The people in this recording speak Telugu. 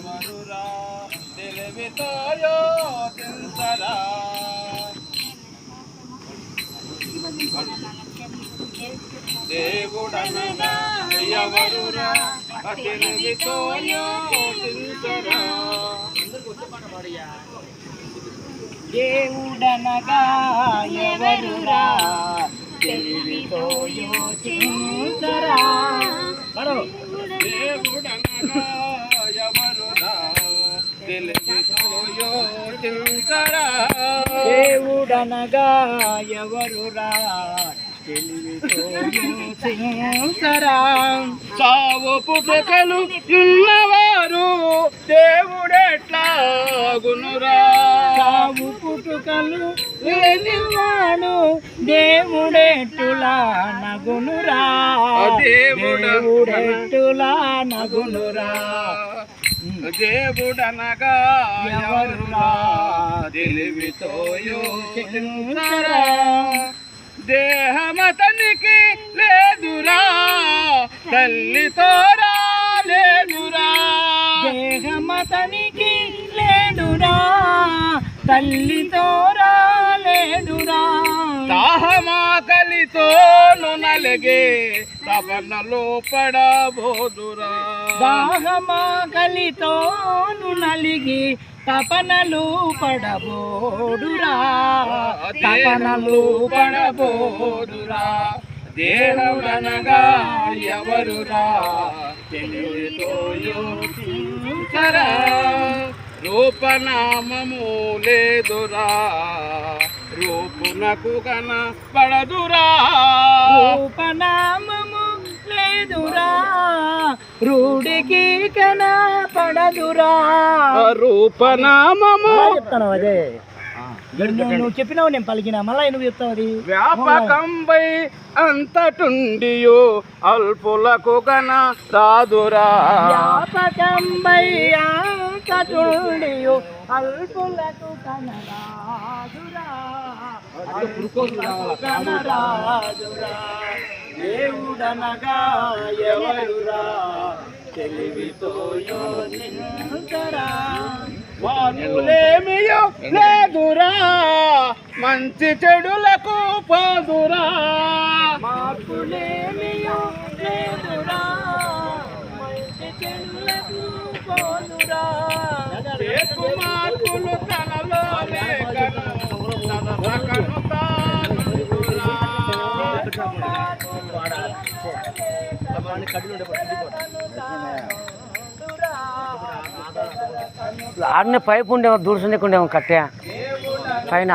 ఎవరురా తెలివితో యోచించరా దేవుడనగా ఎవరురా తెలివితో యోచించరా దేవుడనగా ఎవరురా యోచించరా దేవుడనగా యోచించరా చావు పుట్టుకలు ఉన్నవారు దేవుడెట్లా గునురా చావు పుట్టుకలు లేనివాడు దేవుడెట్టులా నగునురా? దేవుడ- దేవుడెట్టులా నగునురా? దేవుడనగా ఎవరురా తెలివితో యోచించరా దేహమతనికి లేదురా తల్లితోరా లేదురా దేహమతనికి లేదురా తల్లితో రాలేదురా నలిగే తపనలో పడబోదురా. దాహమాకలితోను నలిగి తపనలు పడబోడురా. తపనలు పడబోడురా దేవుడనగా ఎవరురా? తెలివితో యోచించరా. రూపనామము లేదురా. రూపునకు కన పడదురా. రూపనామము లేదురా. రూడికి కనపడదురా రూపనామము. చెప్తాను అదే. నువ్వు చెప్పినావు నేను పలికిన. మళ్ళీ నువ్వు చెప్తావు అది? వ్యాపకంపై అంతటుండియో అల్పులకు గన రాదురా. వ్యాపకంబై అంతటుండియు అల్పులకు కనరాదురా కనరాదురా దేవుడనగా ఎవరురా? తెలివితో యోచించరా వానులేమియో లేదురా? మంచి చెడులకు పోదురా? మార్పులేమియో లేదురా? మంచి చెడులకు పోదురా? మార్పులు తనలో లేకను ఆడనే పైపు ఉండేమో దూడ్చుండేకుండేమో కట్టే. పైన.